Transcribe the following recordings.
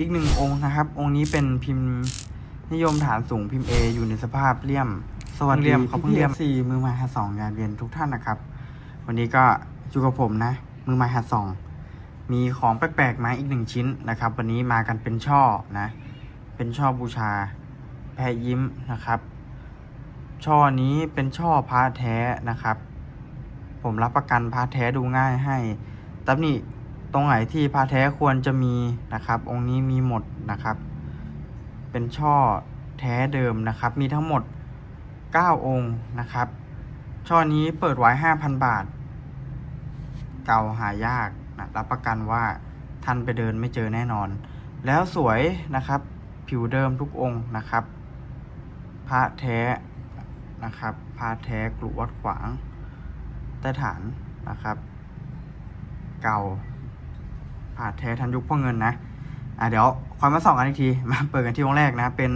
อีกหนึ่งองค์นะครับ องค์นี้เป็นพิมพ์นิยมฐานสูงพิมพ์ A อยู่ในสภาพเลี่ยม สวัสดีเขาเพิ่งเลี่ยมสี่มือไมาหัดสองงานเรียนทุกท่านนะครับ วันนี้ก็อยู่กับผมนะ มือไมาหัดสองมีของแปลกๆมาอีกหนึ่งชิ้นนะครับ วันนี้มากันเป็นช่อนะ เป็นช่อบูชา แพรยิ้มนะครับ ช่อนี้เป็นช่อพระแท้นะครับ ผมรับประกันพระแท้ดูง่ายให้ตำหนิ ตรงไหนที่พระแท้ควรจะมีนะครับ องค์นี้มีหมดนะครับ เป็นช่อแท้เดิมนะครับ มีทั้งหมด 9 องค์นะครับ ช่อนี้เปิดไว้ 5,000 บาท เก่าหายากนะรับประกันว่าท่านไปเดินไม่เจอแน่นอน แล้วสวยนะครับ ผิวเดิมทุกองค์นะครับ พระแท้นะครับ พระแท้กลุวัดขวางใต้ฐานนะครับ เก่า ผ่าแท้ทันยุคพ่อเงินนะอะเดี๋ยวคอยมาส่องกันอีกทีมาเปิดกันที่องแรกนะ เป็น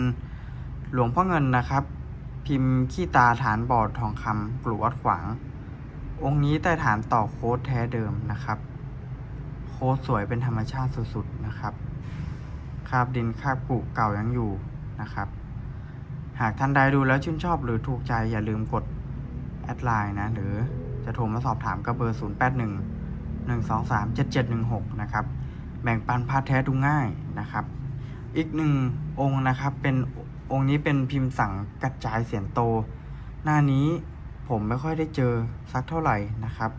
หลวงพ่อเงินนะครับ พิมพ์ขี้ตาฐานบอดทองคำกลุวัดขวาง องค์นี้ใต้ฐานต่อโค้ดแท้เดิมนะครับ โค้ดสวยเป็นธรรมชาติสุดๆนะครับคาบดินคาบกุเก่ายังอยู่นะครับ หากท่านใดดูแล้วชื่นชอบหรือถูกใจอย่าลืมกดแอดไลน์นะ หรือจะโทรมาสอบถามก็เบอร์ 0 8 1 2 3 7 7 1 6นะครับแบ่งปันพาแท้ดูง่ายนะครับ อีกหนึ่งองค์นะครับเป็นองค์นี้เป็นพิมพ์สั่งกระจายเสียงโต หน้านี้ผมไม่ค่อยได้เจอสักเท่าไหร่นะครับ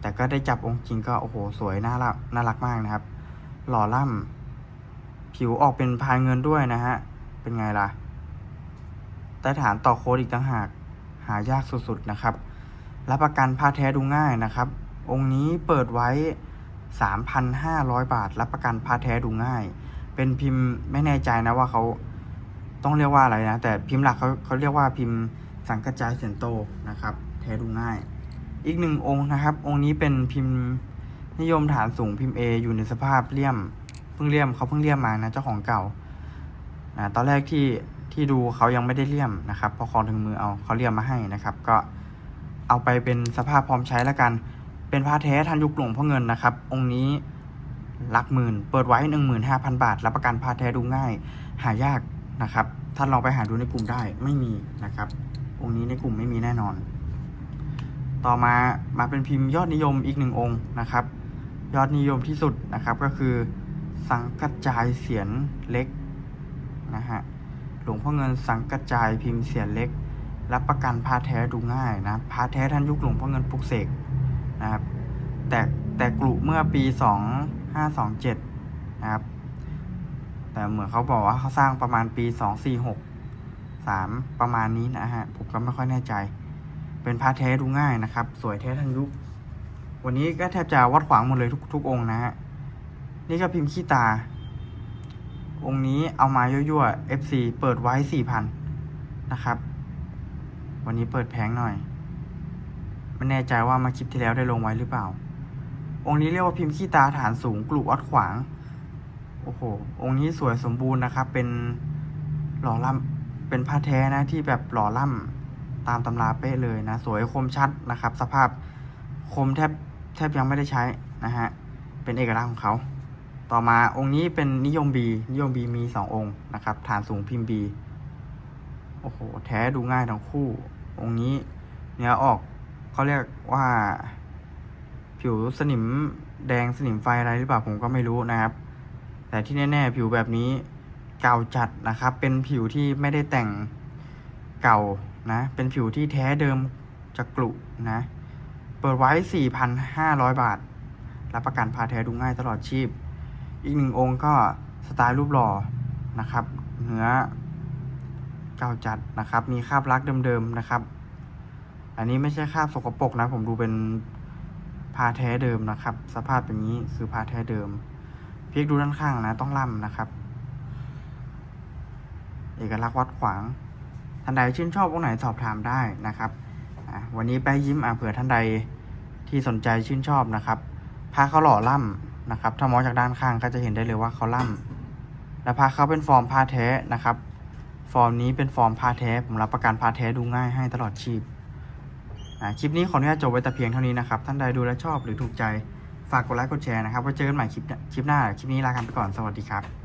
แต่ก็ได้จับองค์จริงก็โอ้โหสวยน่ารักน่ารักมากนะครับ หล่อล่ำผิวออกเป็นพายเงินด้วยนะฮะเป็นไงล่ะใต้ฐานต่อโค้ดอีกต่างหากหายากสุดๆนะครับ รับประกันผ้าแท้ดูง่ายนะครับ องค์นี้เปิดไว้ 3,500 บาท รับประกันผ้าแท้ดูง่าย เป็นพิมพ์ไม่แน่ใจนะว่าเขาต้องเรียกว่าอะไรนะ แต่พิมพ์หลักเขาเขาเรียกว่าพิมพ์สังกระจายเสียนโตนะครับ แท้ดูง่าย อีกหนึ่งองค์นะครับ องค์นี้เป็นพิมพ์นิยมฐานสูงพิมพ์ A อยู่ในสภาพเลี่ยมเพิ่งเลี่ยมเขาเพิ่งเลี่ยมมานะเจ้าของเก่านะตอนแรกที่ที่ดูเขายังไม่ได้เลี่ยมนะครับพอคองถึงมือเอาเขาเลี่ยมมาให้นะครับ ก็เอาไปเป็นสภาพพร้อมใช้แล้วกัน เป็นผ้าแท้ทันยุคหลวงพ่อเงินนะครับ องค์นี้หลักหมื่น เปิดไว้หนึ่งหมื่นห้าพันบาท รับประกันผ้าแท้ดูง่าย หายากนะครับ ท่านลองไปหาดูในกลุ่มได้ไม่มีนะครับ องค์นี้ในกลุ่มไม่มีแน่นอน ต่อมามาเป็นพิมพ์ยอดนิยมอีกหนึ่งองค์นะครับ ยอดนิยมที่สุดนะครับก็คือ สังกัจจายเสียนเล็กนะฮะหลวงพ่อเงินสังกระจายพิมพ์เสียนเล็ก รับประกันพาแท้ดูง่ายนะพาแท้ท่านยุคหลวงพ่อเงินปลุกเสก นะครับ แต่แต่กลุ่มเมื่อปีสองห้าสองเจ็ดนะครับ แต่เหมือนเขาบอกว่าเขาสร้างประมาณปีสองสี่หกสามประมาณนี้นะฮะ ผมก็ไม่ค่อยแน่ใจ เป็นพาแท้ดูง่ายนะครับ สวยแท้ทันยุค วันนี้ก็แทบจะวัดขวางหมดเลยทุกทุกองนะฮะ นี่ก็พิมพ์ขี้ตา องค์นี้เอามายั่วๆ FC เปิดไว้สี่พันนะครับ วันนี้เปิดแพงหน่อย ไม่แน่ใจว่ามาคลิปที่แล้วได้ลงไว้หรือเปล่า องค์นี้เรียกว่าพิมพ์ขี้ตาฐานสูงกลุวัดขวาง โอ้โห องค์นี้สวยสมบูรณ์นะครับ เป็นหล่อล่ำเป็นผ้าแท้นะที่แบบหล่อล่ำตามตำราเป๊ะเลยนะ สวยคมชัดนะครับ สภาพคมแทบแทบยังไม่ได้ใช้นะฮะ เป็นเอกลักษณ์ของเขา ต่อมาองค์นี้เป็นนิยมบี นิยมบีมีสององค์นะครับ ฐานสูงพิมพ์บี โอ้โห แท้ดูง่ายทั้งคู่ องค์นี้เนื้อออก เขาเรียกว่าผิวสนิมแดงสนิมไฟอะไรหรือเปล่าผมก็ไม่รู้นะครับ แต่ที่แน่ ๆ ผิวแบบนี้เก่าจัดนะครับ เป็นผิวที่ไม่ได้แต่งเก่านะ เป็นผิวที่แท้เดิมจากกลุนะ เปิดไว้ 4,500 บาท รับประกันพาแท้ดูง่ายตลอดชีพ อีกหนึ่งองค์ก็สไตล์รูปหล่อนะครับ เนื้อเก่าจัดนะครับ มีคราบลักเดิมๆนะครับ อันนี้ไม่ใช่คราบสกปรกนะ ผมดูเป็นพาแท้เดิมนะครับ สภาพอย่างนี้คือพาแท้เดิมเพียกดูด้านข้างนะ ต้องล่ำนะครับ เอกลักษณ์วัดขวาง ท่านใดชื่นชอบองค์ไหนสอบถามได้นะครับวันนี้แป้ยิ้มอะเผื่อท่านใดที่สนใจชื่นชอบนะครับพาเขาหล่อล่ำนะครับ ถ้ามองจากด้านข้างก็จะเห็นได้เลยว่าเขาล่ำและพาเขาเป็นฟอร์มผ้าแท้นะครับ ฟอร์มนี้เป็นฟอร์มผ้าแท้ ผมรับประกันผ้าแท้ดูง่ายให้ตลอดชีพ คลิปนี้ขออนุญาตจบไว้แต่เพียงเท่านี้นะครับ ท่านใดดูและชอบหรือถูกใจ ฝากกดไลค์กดแชร์นะครับไว้เจอกันใหม่คลิปหน้าคลิปหน้า คลิปนี้ลากันไปก่อน สวัสดีครับ